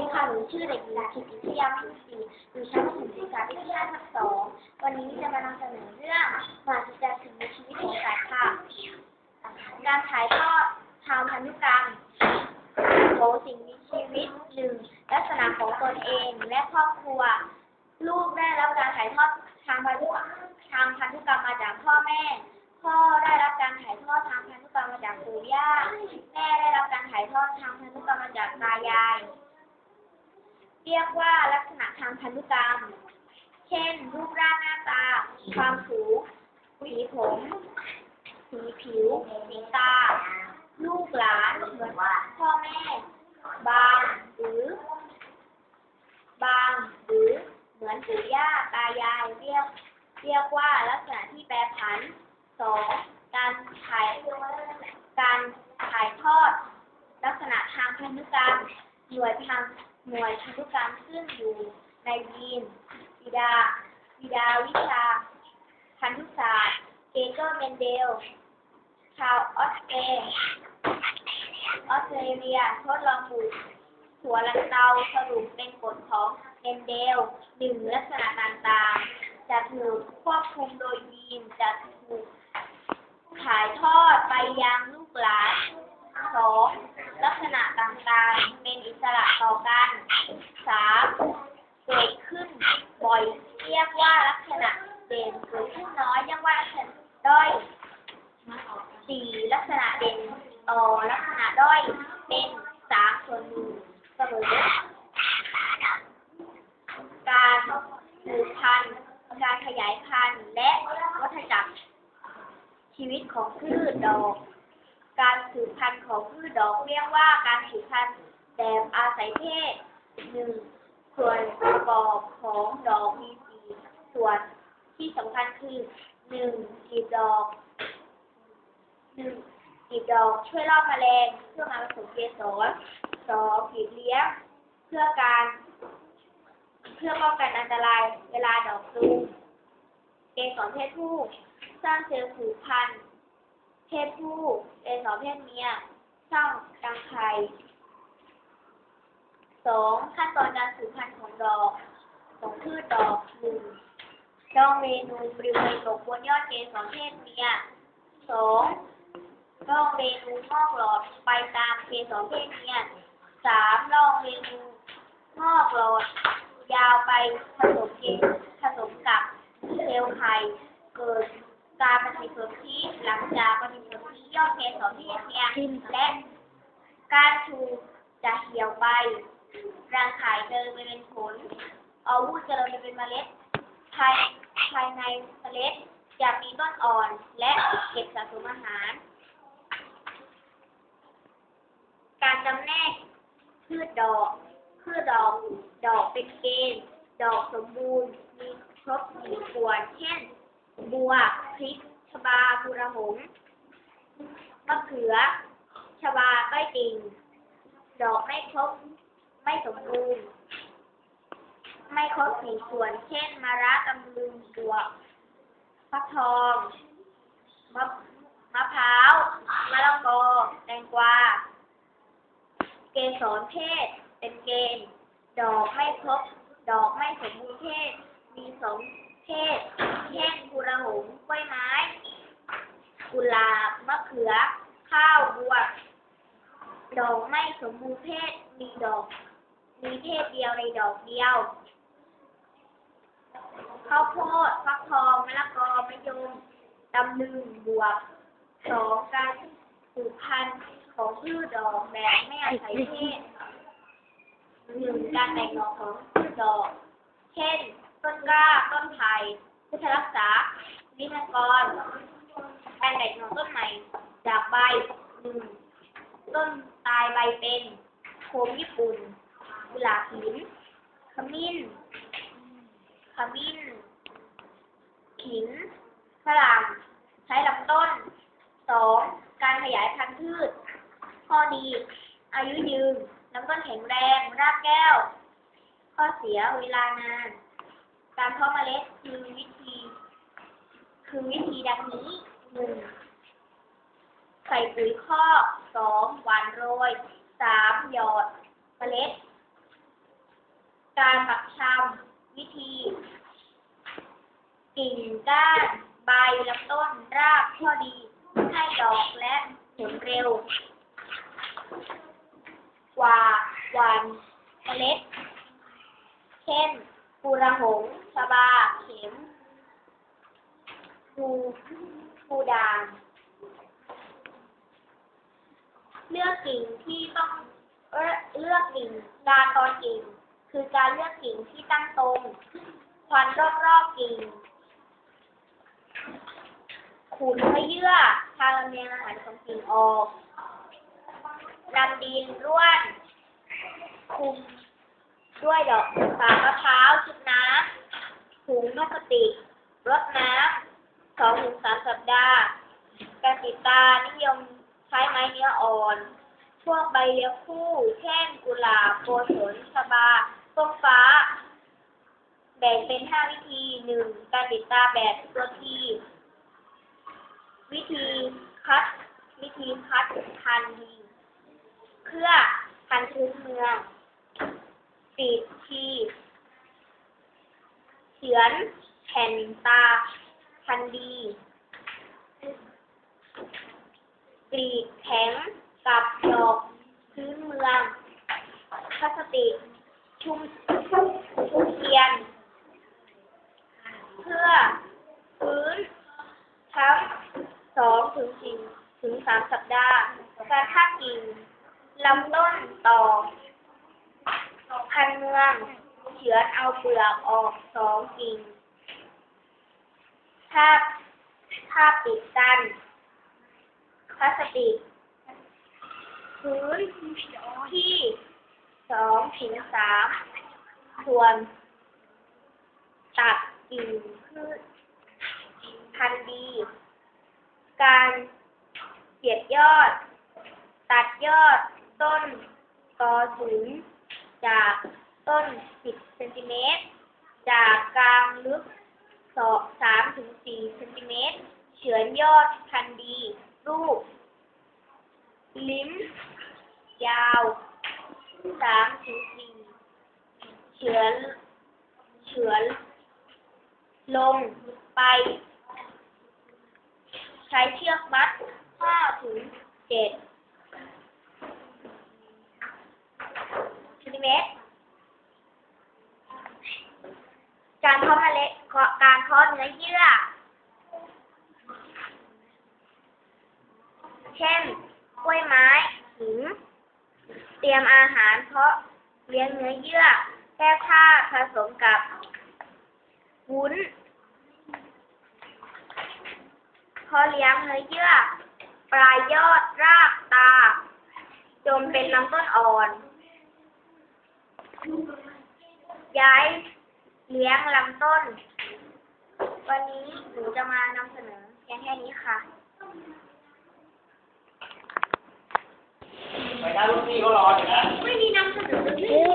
ดีค่ะ หนูชื่อเด็กหญิงกิติชยามิศรีอยู่ชั้นประถมศึกษาปีที่ห้าทับสอง วันนี้จะมานำเสนอเรื่องมหัศจรรย์สิ่งมีชีวิตของสัตว์ค่ะ การถ่ายทอดทางพันธุกรรมของสิ่งมีชีวิตหนึ่งลักษณะของตนเองและครอบครัว ลูกได้รับการถ่ายทอดทางพันธุทางพันธุกรรมมาจากพ่อแม่ พ่อได้รับการถ่ายทอดทางพันธุกรรมมาจากปู่ย่า แม่ได้รับการถ่ายทอดทางพันธุกรรมมาจากตายาย เรียกว่าลักษณะทางพันธุกรรม เช่น รูปร่างหน้าตา ความสูงสีผม สีผิว สีตา ลูกหลานเหมือนพ่อแม่ บาง หรือ บาง หรือ เหมือนปู่ย่าตายายเรียก เรียกว่าลักษณะที่แปรผันสองการถ่ายการถ่ายทอด ลักษณะทางพันธุกรรมหน่วยทาง หน่วยพันธุกรรมซึ่งอยู่ในยีนบิดาบิดาวิชา พันธุศาสตร์เกเกอร์เมนเดล ชาวออสเตรออสเตรเลียทดลองปลูกหัวลันเตาสรุปเป็นกฎของเมนเดลหนึ่งลักษณะต่างๆจะถูกควบคุมโดยยีนจะถูกถ่ายทอดไปยังลูกหลานสองลักษณะต่างๆ เป็นอิสระต่อกันสามเกิดขึ้นบ่อยเรียก ว่าลักษณะเด่นเกิดขึ้นน้อยเรียกว่าลักษณะด้อยสี่ลักษณะเด่นต่อลักษณะด้อยเป็นสามส่วนหนึ่งเสมอการสืบพันธุ์การขยายพันธุ์และวัฏจักรชีวิตของพืชดอก การสืบพันธุ์ของพืชดอกเรียกว่าการสืบพันธุ์แบบอาศัยเพศหนึ่งส่วนประกอบของดอกมี ส่วนที่สำคัญคือหนึ่งกลีบดอกหนึ่งกลีบดอกช่วยล่อแมลงเพื่อมาผสมเกสรสองกลีบเลี้ยงเพื่อการเพื่อป้องกันอันตรายเวลาดอกตูมเกสรเพศผู้สร้างเซลล์สืบพันธุ์เพศผู้เกสรเพศเมียสร้างรังไข่สองขั้นตอนการสืบพันธุ์ของดอกของพืชดอกหนึ่ง ดองเรนูบริเวณตกบนยอดเกสรเพศเมียสองร่องเรนูงอกหลอดไปตามเกสรเพศเมียสามร่องเรนูงอกหลอด ยาวไปผสมเกผสมกับเซลล์ไข่เกิดการปฏิสนธิหลังจากปฏิสนธิยอดเกสรเพศเมียและการชูจะเหี่ยวไปรังไข่เจริญไปเป็นผลเอาวุธเจริญไปเป็นเมล็ดภาย ภายในเมล็ดจะมีต้นอ่อนและเก็บสะสมอาหาร การจำแนกพืชดอกพืชดอก ดอกเป็นเกณฑ์ดอกสมบูรณ์ มีครบสี่ส่วน เช่น บัว พริก ชบาบุระหงมะเขือ ชบาใต้ติ่ง ดอกไม่ครบ ไม่สมบูรณ์ ไม่ครบสี่ส่วน เช่นมะระตำลึงบวกฟักทองมะมะพร้าวมะละกอแตงกวา เกสรเพศ เป็นเกณฑ์ ดอกไม่ครบ ดอกไม่สมบูรณ์เพศ มีสองเพศ เช่นกุระหงกล้วยไม้ กุหลาบ มะเขือ ข้าวบวดอกไม่สมบูรณ์เพศ มีดอก มีเพศเดียวในดอกเดียว ข้าวโพดฟักทองมะละกอมะยมตำลึงบวกสองการสืบพันธุ์ของพืชดอกแบบไม่อาศัยเพศหนึ่งการแตกหน่อของพืชดอก เช่น ต้นกล้าต้นไผ่พุทธรักษานิมกรการแตกหน่อต้นใหม่จากใบหนึ่งต้นตายใบเป็นโคมญี่ปุ่นกุหลาบหินขมิ้น มิ้น ขิงฝรั่ง ใช้ลำต้น สอง การขยายพันธุ์พืช ข้อดี อายุยืน ลำต้นแข็งแรง รากแก้ว ข้อเสีย เวลานาน การเพาะเมล็ดคือวิธี คือวิธีดังนี้หนึ่งใส่ปุ๋ยคอกสองหวานโรยสามหยอดเมล็ด การปักชำวิธี กิ่งก้านใบลำต้นรากข้อดี ให้ดอกและผลเร็ว กว่าหวานเมล็ด เช่นปูระหงชบาเข็มภูภูดานเลือกกิ่งที่ต้องเลือกกิ่งการตอนกิ่ง คือการเลือกกิ่งที่ตั้งตรงควันรอบๆกิ่ง ขูดเนื้อเยื่อทาลเลียงอาหารของกิ่งออกนำดินร่วน คุมด้วยดอกฝามะพร้าวชุบน้ำถุงพลาสติกรดน้ำสองถึงสามสัปดาห์การติดตานิยมใช้ไม้เนื้ออ่อน พวกใบเลี้ยคู่ เช่นกุหลาบโกศลชบาต้นฟ้า แบ่งเป็นห้าวิธีหนึ่งการติดตาแบบตัวที วิธีคัด วิธีคัดพันดีเครือพันธุ์พื้นเมืองปีทีเฉือนแผ่นตาพันดีกลีกแข็งกับดอกพื้นเมืองพลาสติกชุ่มชุ่มเทียน เพื่อพื้นทั้งสองถึงสี่ ถึงสามสัปดาห์การทักกิ่งลำต้นต่อ พันเมืองเฉือนเอาเปลือกออกสองกิ่งถ้าถ้าปิดกันพลาสติกพื้นที่สองถึงสามส่วนตัดกิ่งพืชพันธุ์ดี การ เสียดยอด ตัดยอดต้นกอสูง จากต้น 10 เซนติเมตร จากกลางลึกสองสามถึงสี่เซนติเมตร เฉือนยอดพันธุ์ดี รูป ลิ้ม ยาวสามถึงสี่เฉือน เฉือน ลงไป ใช้เชือกมัด ห้าถึงเจ็ดเซนติเมตร การทอดเมล็ดการทอดเนื้อเยื่อ เช่น กล้วยไม้หิงเตรียมอาหารเพาะเลี้ยงเนื้อเยื่อแก้ผ้าผสมกับวุ้นพอเลี้ยงเนื้อเยื่อ ปลายยอดรากตา จนเป็นลำต้นอ่อน ย้ายเลี้ยงลำต้น วันนี้หนูจะมานำเสนอเพียงแค่นี้ค่ะ ไปนะลูกพี่ก็รออยู่นะ ไม่มีนำเสนอเลย